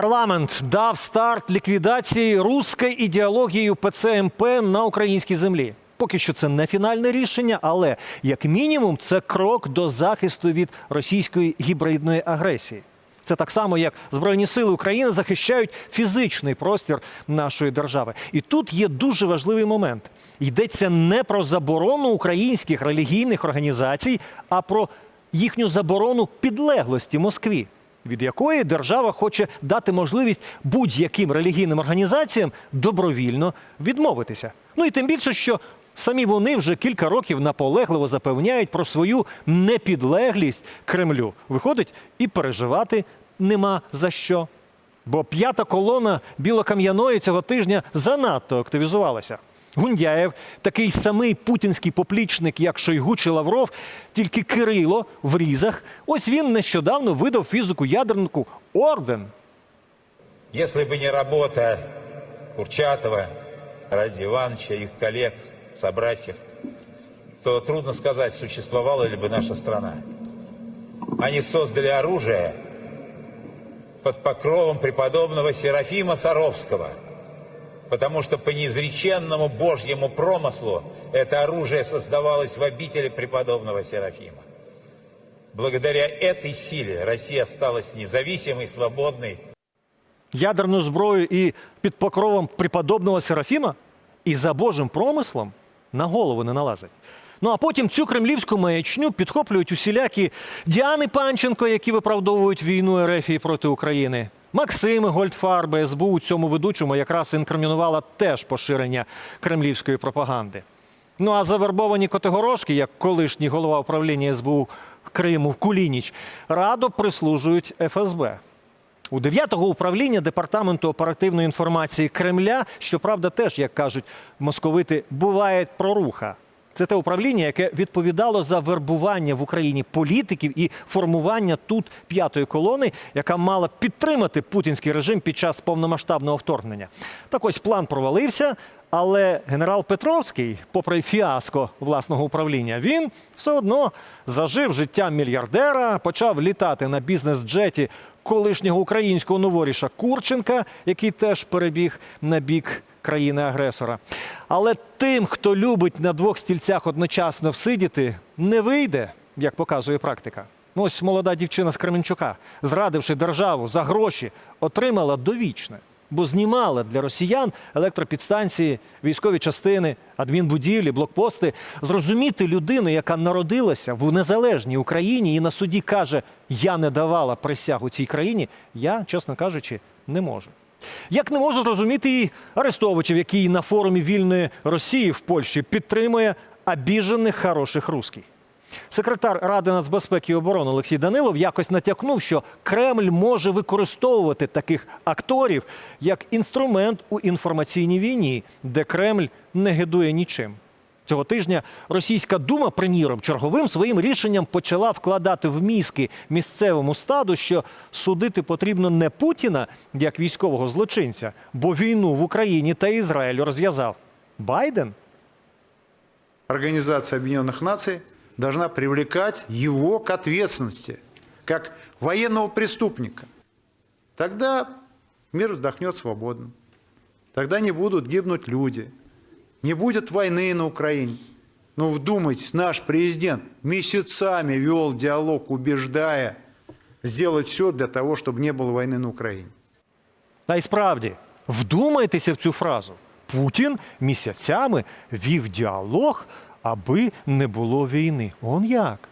Парламент дав старт ліквідації руської ідеології ПЦМП на українській землі. Поки що це не фінальне рішення, але як мінімум це крок до захисту від російської гібридної агресії. Це так само, як Збройні сили України захищають фізичний простір нашої держави. І тут є дуже важливий момент: йдеться не про заборону українських релігійних організацій, а про їхню заборону підлеглості Москві, від якої держава хоче дати можливість будь-яким релігійним організаціям добровільно відмовитися. Ну і тим більше, що самі вони вже кілька років наполегливо запевняють про свою непідлеглість Кремлю. Виходить, і переживати нема за що. Бо п'ята колона білокам'яної цього тижня занадто активізувалася. Гундяєв, такий самий путінський поплічник, як Шойгу чи Лавров, тільки Кирило в різах. Ось він нещодавно видав фізику ядернику орден. Если бы не работа Курчатова, Ради Ивановича, их коллег, собратьев, то трудно сказать, существовала ли бы наша страна. Они создали оружие под покровом преподобного Серафима Саровского, потому что по неизреченному Божьему промыслу это оружие создавалось в обители преподобного Серафима. Благодаря этой силе Россия осталась независимой, свободной, ядерну зброю і під покровом преподобного Серафіма, і за Божим промислом на голову не налазить. Ну а потім цю кремлівську маячню підхоплюють усілякі Діани Панченко, які виправдовують війну РФ проти України. Максими Гольдфарби СБУ у цьому ведучому якраз інкримінувала теж поширення кремлівської пропаганди. Ну а завербовані Котигорошки, як колишній голова управління СБУ Криму Кулініч, радо прислужують ФСБ. У 9-го управління департаменту оперативної інформації Кремля, щоправда, теж, як кажуть московити, буває проруха. Це те управління, яке відповідало за вербування в Україні політиків і формування тут п'ятої колони, яка мала підтримати путінський режим під час повномасштабного вторгнення. Так ось план провалився, але генерал Петровський, попри фіаско власного управління, він все одно зажив життя мільярдера, почав літати на бізнес-джеті колишнього українського новоріша Курченка, який теж перебіг на бік країни-агресора. Але тим, хто любить на двох стільцях одночасно всидіти, не вийде, як показує практика. Ну, ось молода дівчина з Кременчука, зрадивши державу за гроші, отримала довічне, бо знімала для росіян електропідстанції, військові частини, адмінбудівлі, блокпости. Зрозуміти людину, яка народилася в незалежній Україні і на суді каже: Я не давала присягу цій країні, я, чесно кажучи, не можу. Як не можу зрозуміти і Арестовичів, який на форумі вільної Росії в Польщі підтримує обіжених хороших русських. Секретар Ради нацбезпеки і оборони Олексій Данилов якось натякнув, що Кремль може використовувати таких акторів як інструмент у інформаційній війні, де Кремль не гидує нічим. Цього тижня російська дума, приміром, черговим своїм рішенням почала вкладати в мізки місцевому стаду, що судити потрібно не Путіна як військового злочинця, бо війну в Україні та Ізраїль розв'язав Байден. Организация Объединенных Наций должна привлекать его к ответственности, как военного преступника. Тогда мир вздохнет свободно. Тогда не будут гибнуть люди. Не будет войны на Украине. Но вдумайтесь, наш президент месяцами вел диалог, убеждая сделать все для того, чтобы не было войны на Украине. Та й справді, вдумайтеся в цю фразу. Путін місяцями вів діалог, аби не було війни. Он як?